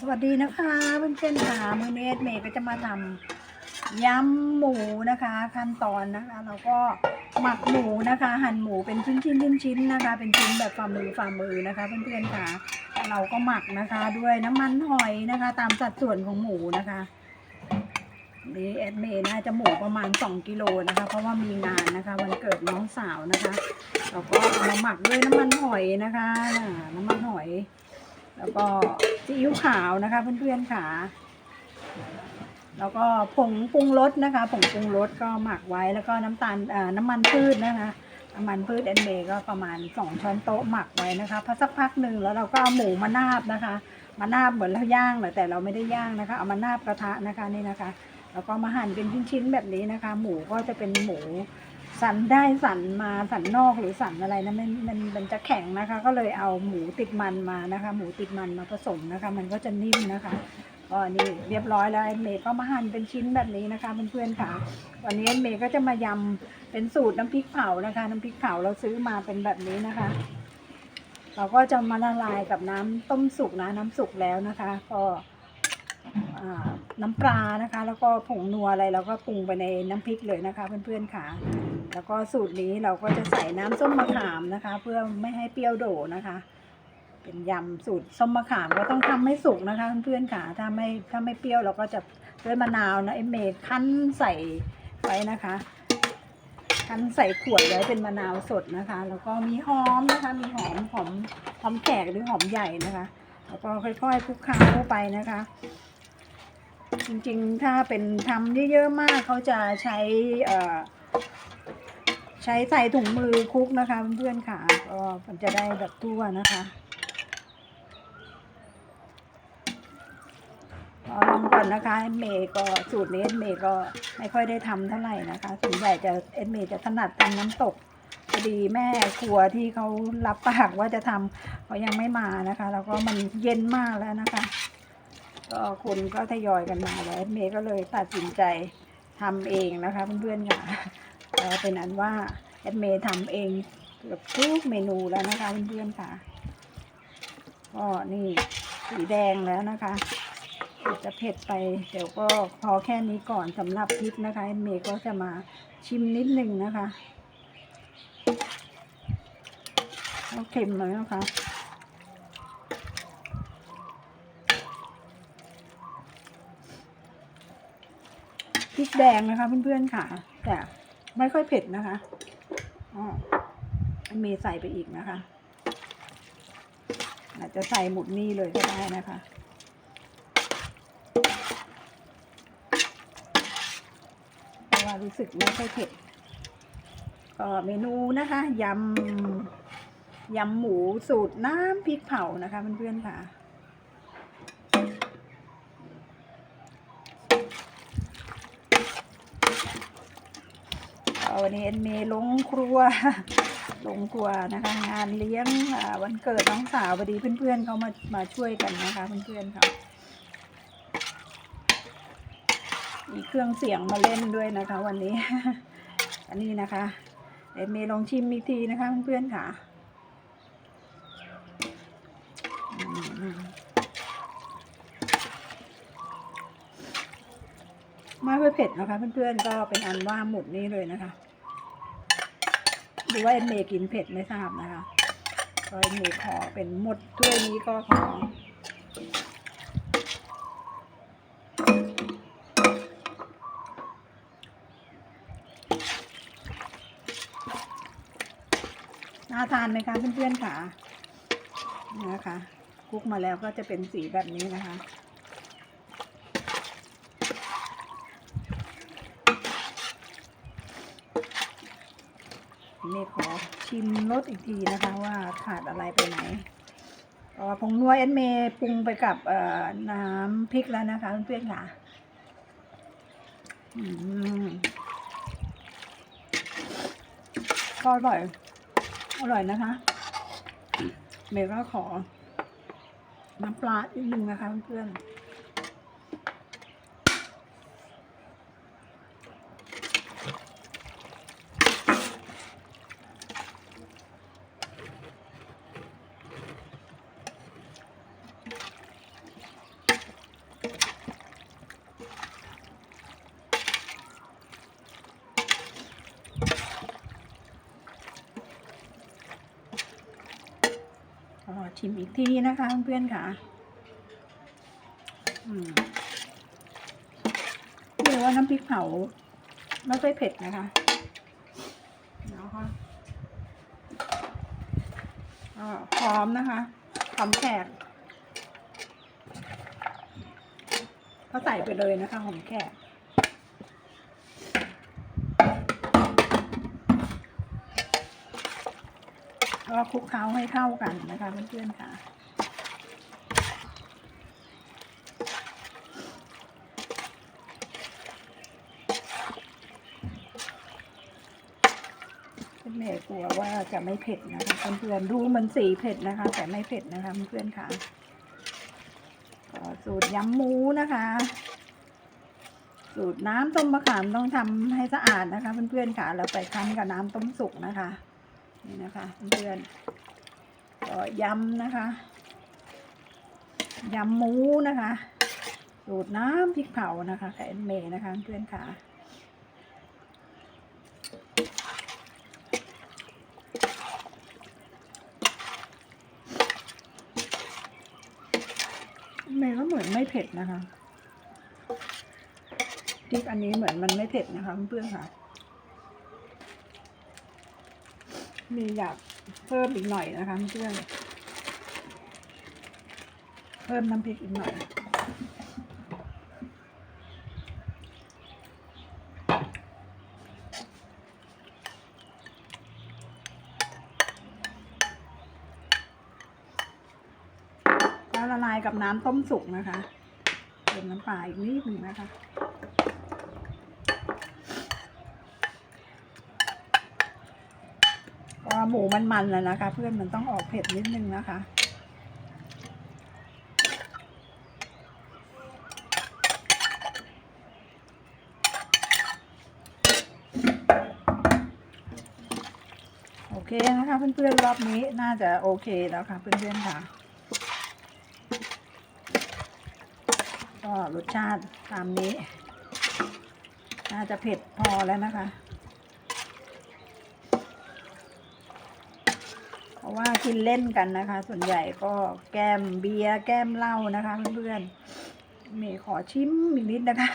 สวัสดีนะคะเพื่อนๆค่ะมือเนสเมย์ก็จะมาทำยำหมูนะคะ ขั้นตอนนะคะเราก็หมักหมูนะคะ หั่นหมูเป็นชิ้นชิ้นชิ้นชิ้นๆนะคะ เป็นชิ้นแบบฝ่ามือฝ่ามือนะคะ เพื่อนๆค่ะเราก็หมักนะคะด้วยน้ำมันหอยนะคะ ตามสัดส่วนของหมูนะคะนี่แอดเมย์น่าจะหมูประมาณ 2 กิโลนะคะ เพราะว่ามีงานนะคะ วันเกิดน้องสาวนะคะเราก็เอามาหมักด้วยน้ำมันหอยนะคะน้ำมันหอย แล้วก็ซีอิ๊วขาวนะคะเพื่อนๆค่ะ แล้วก็ผงปรุงรสนะคะ ผงปรุงรสก็หมักไว้แล้วก็น้ำตาลน้ำมันพืชนะคะน้ำมันพืชแอนเมก็ประมาณสองช้อนโต๊ะหมักไว้นะคะพอสักพักหนึ่งแล้วเราก็เอาหมูมานาบนะคะ มานาบเหมือนเราย่างแหละแต่เราไม่ได้ย่างนะคะ เอามานาบกระทะนะคะนี่นะคะ แล้วก็มาหั่นเป็นชิ้นๆแบบนี้นะคะ หมูก็จะเป็นหมู สันได้สันมาสันนอกหรือสันอะไรนะมันมันมันจะแข็งนะคะ ก็เลยเอาหมูติดมันมานะคะ หมูติดมันมาผสมนะคะ มันก็จะนิ่มนะคะก็นี่เรียบร้อยแล้วเอ็นเมย์ก็มาหั่นเป็นชิ้นแบบนี้นะคะเพื่อนๆค่ะ วันนี้เอ็นเมย์ก็จะมายำเป็นสูตรน้ำพริกเผานะคะ น้ำพริกเผาเราซื้อมาเป็นแบบนี้นะคะ เราก็จะมาละลายกับน้ำต้มสุกนะน้ำสุกแล้วนะคะ ก็ น้ำปลานะคะ แล้วก็ผงนัวอะไรเราก็ปรุงไปในน้ำพริกเลยนะคะ เพื่อนๆค่ะ แล้วก็สูตรนี้เราก็จะใส่น้ำส้มมะขามนะคะ เพื่อไม่ให้เปรี้ยวโดนะคะ เป็นยำสูตรส้มมะขามก็ต้องทำให้สุกนะคะ เพื่อนๆค่ะถ้าไม่ถ้าไม่เปรี้ยวเราก็จะด้วยมะนาวนะเอเมย์คั้นใส่ไว้นะคะคั้นใส่ขวดไว้เป็นมะนาวสดนะคะ แล้วก็มีหอมนะคะ มีหอมหอมหอมแขกหรือหอมใหญ่นะคะ แล้วก็ค่อยๆคลุกเคล้าเข้าไปนะคะ จริงๆ ถ้าเป็นทำเยอะๆมากเขาจะใช้ใช้ใส่ถุงมือคลุกนะคะเพื่อนๆค่ะก็มันจะได้แบบทั่วนะคะลองก่อนนะคะเมย์ก็สูตรนี้เมย์ก็ไม่ค่อยได้ทำเท่าไหร่นะคะส่วนใหญ่จะเอ็มเมย์จะถนัดทำน้ำตกพอดีแม่ครัวที่เขารับปากว่าจะทำเขายังไม่มานะคะ แล้วก็มันเย็นมากแล้วนะคะ ก็คุณก็ทยอยกันมาแล้วเมย์ก็เลยตัดสินใจทำเองนะคะเพื่อนๆค่ะแล้วเป็นอันว่าแอดเมย์ทำเองเกือบทุกเมนูแล้วนะคะเพื่อนๆค่ะก็นี่สีแดงแล้วนะคะจะเผ็ดไปเดี๋ยวก็พอแค่นี้ก่อนสำหรับพริกนะคะแอดเมย์ก็จะมาชิมนิดนึงนะคะก็เค็มเลยนะคะ พริกแดงนะคะเพื่อนๆค่ะ แต่ไม่ค่อยเผ็ดนะคะอ๋อเมย์ใส่ไปอีกนะคะอาจจะใส่หมดนี่เลยก็ได้นะคะเพราะว่ารู้สึกไม่ค่อยเผ็ดก็เมนูนะคะยำยำหมูสูตรน้ำพริกเผานะคะเพื่อนๆค่ะ วันนี้เอ็นเมย์ลงครัว ลงครัวนะคะ งานเลี้ยงวันเกิดน้องสาวพอดีเพื่อนๆเขามามาช่วยกันนะคะเพื่อนๆเขามีเครื่องเสียงมาเล่นด้วยนะคะ วันนี้ อันนี้นะคะเอ็นเมย์ลองชิมอีกทีนะคะเพื่อนๆค่ะอืม ไม่ค่อยเผ็ดนะคะเพื่อนๆก็เป็นอันว่าหมดนี้เลยนะคะหรือว่าเอ็นเมย์กินเผ็ดไม่ทราบนะคะก็เอ็นเมย์ขอเป็นหมดถ้วยนี้ก็ขอน่าทานไหมคะเพื่อนๆค่ะนะคะคลุกมาแล้วก็จะเป็นสีแบบนี้นะคะ นี่ขอชิมรสอีกทีนะคะว่าขาดอะไรไปไหนอ่อผงนัวเอ็นเมย์ปรุงไปกับน้ำพริกแล้วนะคะเพื่อนๆค่ะอืมก็อร่อย อร่อยนะคะ เมย์ก็ขอน้ำปลาอีกนึงนะคะเพื่อนๆ อชิมอีกทีนะคะเพื่อนค่ะเรียกว่าน้ำพริกเผาไม่ค่อยเผ็ดนะคะนะคะอ่าหอมนะคะหอมแขกก็ใส่ไปเลยนะคะหอมแขก ก็คลุกเคล้าให้เข้ากันนะคะเพื่อนๆค่ะ คุณแม่กลัวว่าจะไม่เผ็ดนะคะเพื่อนๆดูมันสีเผ็ดนะคะ แต่ไม่เผ็ดนะคะเพื่อนๆค่ะก็สูตรยำหมูนะคะสูตรน้ำต้มมะขามต้องทำให้สะอาดนะคะเพื่อนๆค่ะ แล้วไปคั้นกับน้ำต้มสุกนะคะ นี่นะคะเพื่อนก็ยำนะคะยำหมูนะคะสูตรน้ำพริกเผานะคะไข่เมย์นะคะเพื่อนค่ะเมย์ก็เหมือนไม่เผ็ดนะคะพริกอันนี้เหมือนมันไม่เผ็ดนะคะเพื่อนค่ะ มีอยากเพิ่มอีกหน่อยนะคะเพื่อนเพิ่มน้ำพริกอีกหน่อยก็ละลายกับน้ำต้มสุกนะคะเติมน้ำปลาอีกนิดหนึ่งนะคะ หมูมันๆแล้วนะคะ เพื่อนมันต้องออกเผ็ดนิดนึงนะคะ โอเคนะคะ เพื่อนๆรอบนี้น่าจะโอเคแล้วค่ะ เพื่อนๆค่ะก็รสชาติตามนี้ น่าจะเผ็ดพอแล้วนะคะ เพ ราะว่ากินเล่นกันนะคะ ส่วนใหญ่ก็แก้มเบียร์แก้มเหล้านะคะเพื่อนๆเมย์ขอชิมอีกนิดนะคะ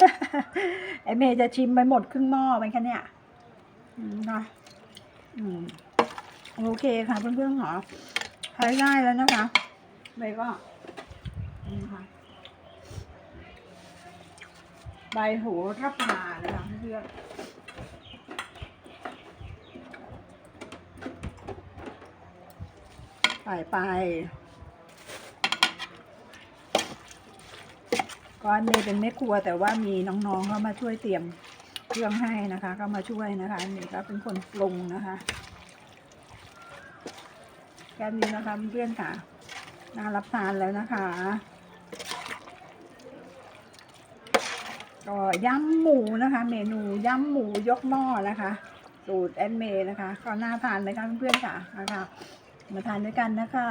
ไอเมย์จะชิมไปหมดครึ่งหม้อไปแค่เนี้ยอืมค่ะอืมโอเคค่ะเพื่อนๆขอใช้ได้แล้วนะคะเมย์ก็นี่ค่ะใบโหระพานะคะเพื่อนๆ ใส่ไปก็อันนี้เป็นแม่ครัวแต่ว่ามีน้องๆเข้ามาช่วยเตรียมเครื่องให้นะคะ ก็มาช่วยนะคะนนี้ก็เป็นคนปรุงนะคะแค่นี้นะคะเพื่อนๆค่ะน่ารับทานแล้วนะคะ ก็ยำหมูนะคะ เมนูยำหมูยกหม้อนะคะ สูตรแอนเมนะคะ ก็น่าทานเลยค่ะเพื่อนๆค่ะนะคะ มาทานด้วยกันนะคะ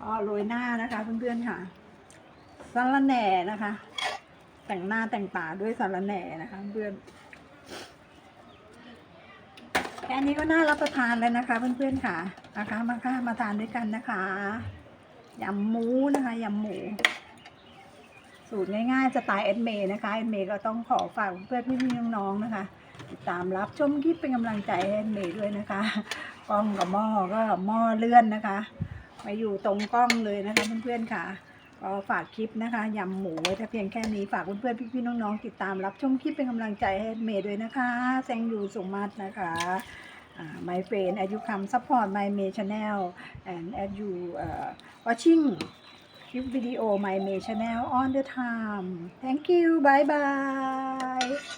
ก็โรยหน้านะคะเพื่อนๆค่ะสาระแหน่นะคะ แต่งหน้าแต่งตาด้วยสาระแหน่นะคะเพื่อนแค่นี้ก็น่ารับประทานแล้วนะคะ เพื่อนๆค่ะนะคะมาค่ะมาทานด้วยกันนะคะยำหมูนะคะยำหมู สูตรง่ายๆสไตล์เอ็ดเมย์นะคะเอ็ดเมย์ก็ต้องขอฝากเพื่อนพี่ๆน้องๆนะคะ ติดตามรับชมคลิปเป็นกำลังใจให้เอ็ดเมย์ด้วยนะคะกล้องกับหม้อก็หม้อเลื่อนนะคะมาอยู่ตรงกล้องเลยนะคะเพื่อนๆค่ะก็ฝากคลิปนะคะยำหมูไว้แต่เพียงแค่นี้ฝากเพื่อนๆพี่ๆน้องๆติดตามรับชมคลิปเป็นกำลังใจให้เอ็ดเมย์ด้วยนะคะแซงอยู่สุมัตนะคะ uh, my friend as you come support my May channel คลิปวิดีโอ My May Channel on the time thank you. Bye bye